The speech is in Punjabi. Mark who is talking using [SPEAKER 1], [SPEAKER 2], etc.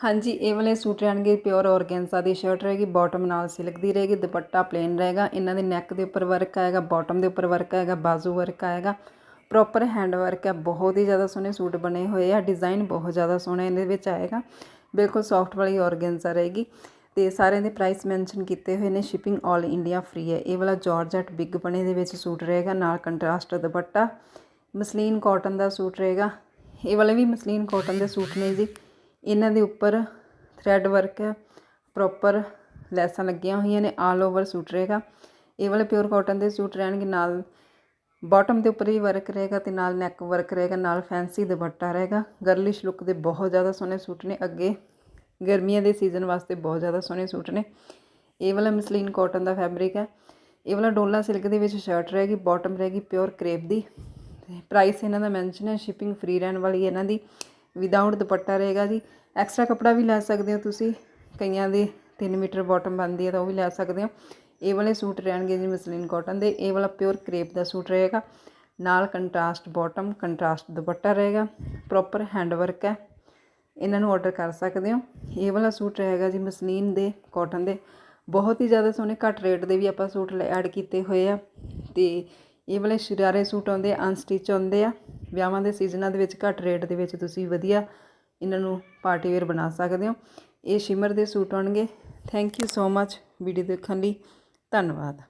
[SPEAKER 1] ਹਾਂਜੀ, ਇਹ ਵਾਲੇ ਸੂਟ ਰਹਿਣਗੇ ਪਿਓਰ ਔਰਗੈਂਜ਼ਾ ਦੀ ਸ਼ਰਟ ਰਹੇਗੀ ਬਾਟਮ ਨਾਲ ਸਿਲਕ ਦੀ ਰਹੇਗੀ, ਦੁਪੱਟਾ ਪਲੇਨ ਰਹੇਗਾ, ਇਹਨਾਂ ਦੇ ਨੈਕ ਦੇ ਉੱਪਰ ਵਰਕ ਆਏਗਾ ਬਾਟਮ ਦੇ ਉੱਪਰ ਵਰਕ ਆਏਗਾ, ਬਾਜ਼ੂ ਵਰਕ ਆਏਗਾ। ਪ੍ਰੋਪਰ ਹੈਂਡ ਵਰਕ ਹੈ ਬਹੁਤ ਹੀ ਜ਼ਿਆਦਾ ਸੋਹਣੇ ਸੂਟ ਬਣੇ ਹੋਏ ਆ ਡਿਜ਼ਾਈਨ ਬਹੁਤ ਜ਼ਿਆਦਾ ਸੋਹਣਾ ਇਹਦੇ ਵਿੱਚ ਆਏਗਾ। ਬਿਲਕੁਲ ਸੌਫਟ ਵਾਲੀ ਔਰਗੈਂਜ਼ਾ ਰਹੇਗੀ ਤੇ ਸਾਰਿਆਂ ਦੇ ਪ੍ਰਾਈਸ ਮੈਂਸ਼ਨ ਕੀਤੇ ਹੋਏ ਨੇ ਸ਼ਿਪਿੰਗ 올 ਇੰਡੀਆ ਫ੍ਰੀ ਹੈ ਇਹ ਵਾਲਾ ਜਾਰਜਟ ਬਿਗ ਬਣੇ ਦੇ ਵਿੱਚ ਸੂਟ ਰਹੇਗਾ, ਨਾਲ ਕੰਟਰਾਸਟ ਦੁਪੱਟਾ, ਮਸਲੀਨ ਕਾਟਨ ਦਾ ਸੂਟ ਰਹੇਗਾ। ਇਹ ਵਾਲੇ ਵੀ ਮਸਲੀਨ ਕਾਟਨ ਦੇ ਸੂਟ ਨੇ ਜੀ। ਇਹਨਾਂ ਦੇ ਉੱਪਰ ਥਰੈਡ ਵਰਕ ਹੈ ਪ੍ਰੋਪਰ ਲੈਸਾਂ ਲੱਗੀਆਂ ਹੋਈਆਂ ਨੇ ਆਲ ਓਵਰ ਸੂਟ ਰਹੇਗਾ। ਇਹ ਵਾਲੇ ਪਿਓਰ ਕਾਟਨ ਦੇ ਸੂਟ ਰਹਿਣਗੇ, ਨਾਲ ਬਾਟਮ ਦੇ ਉੱਪਰ ਵੀ ਵਰਕ ਰਹੇਗਾ ਤੇ ਨਾਲ ਨੈਕ ਵਰਕ ਰਹੇਗਾ, ਨਾਲ ਫੈਂਸੀ ਦੁਪੱਟਾ ਰਹੇਗਾ। ਗਰਲਿਸ਼ ਲੁੱਕ ਦੇ ਬਹੁਤ ਜ਼ਿਆਦਾ ਸੋਹਣੇ ਸੂਟ ਨੇ, ਅੱਗੇ ਗਰਮੀਆਂ ਦੇ ਸੀਜ਼ਨ ਵਾਸਤੇ ਬਹੁਤ ਜ਼ਿਆਦਾ ਸੋਹਣੇ ਸੂਟ ਨੇ। ਇਹ ਵਾਲਾ ਮਸਲੀਨ ਕਾਟਨ ਦਾ ਫੈਬਰਿਕ ਹੈ। ਇਹ ਵਾਲਾ ਡੋਲਾ ਸਿਲਕ ਦੇ ਵਿੱਚ ਸ਼ਰਟ ਰਹੇਗੀ ਬਾਟਮ ਰਹੇਗੀ ਪਿਓਰ ਕਰੇਪ ਦੀ। ਪ੍ਰਾਈਸ ਇਹਨਾਂ ਦਾ ਮੈਂਸ਼ਨ ਹੈ ਸ਼ਿਪਿੰਗ ਫ੍ਰੀ ਰਹਿਣ ਵਾਲੀ ਹੈ ਇਹਨਾਂ ਦੀ। ਵਿਦਆਊਟ ਦੁਪੱਟਾ ਰਹੇਗਾ ਜੀ। ਐਕਸਟਰਾ ਕੱਪੜਾ ਵੀ ਲੈ ਸਕਦੇ ਹੋ ਤੁਸੀਂ। ਕਈਆਂ ਦੇ 3 ਮੀਟਰ ਬਾਟਮ ਬਣਦੀ ਹੈ ਤਾਂ ਉਹ ਵੀ ਲੈ ਸਕਦੇ ਹੋ। ਇਹ ਵਾਲੇ ਸੂਟ ਰਹਿਣਗੇ ਜੀ ਮਸਲੀਨ ਕਾਟਨ ਦੇ। ਇਹ ਵਾਲਾ ਪਿਓਰ ਕਰੇਪ ਦਾ ਸੂਟ ਰਹੇਗਾ। ਨਾਲ ਕੰਟਰਾਸਟ ਬਾਟਮ ਕੰਟਰਾਸਟ ਦੁਪੱਟਾ ਰਹੇਗਾ। ਪ੍ਰੋਪਰ ਹੈਂਡ ਵਰਕ ਹੈ। ਇਹਨਾਂ ਨੂੰ ਆਰਡਰ ਕਰ ਸਕਦੇ ਹੋ। ਇਹ ਵਾਲਾ ਸੂਟ ਰਹੇਗਾ ਜੀ ਮਸਲੀਨ ਦੇ ਕਾਟਨ ਦੇ। ਬਹੁਤ ਹੀ ਜ਼ਿਆਦਾ ਸੋਹਣੇ, ਘੱਟ ਰੇਟ ਦੇ ਵੀ ਆਪਾਂ ਸੂਟ ਐਡ ਕੀਤੇ ਹੋਏ ਆ। ਤੇ ਇਹ ਵਾਲੇ ਸ਼ਰਾਰੇ ਸੂਟ ਆਉਂਦੇ ਆ ਅਨਸਟਿਚ ਆਉਂਦੇ ਆ। ਵਿਆਹਾਂ ਦੇ ਸੀਜ਼ਨਾਂ ਦੇ ਵਿੱਚ ਘੱਟ ਰੇਟ ਦੇ ਵਿੱਚ ਤੁਸੀਂ ਵਧੀਆ ਇਹਨਾਂ ਨੂੰ ਪਾਰਟੀ ਵੇਅਰ ਬਣਾ ਸਕਦੇ ਹੋ। ਇਹ ਸ਼ਿਮਰ ਦੇ ਸੂਟ ਆਉਣਗੇ। Thank you so much video ਦੇਖਣ ਲਈ ਧੰਨਵਾਦ।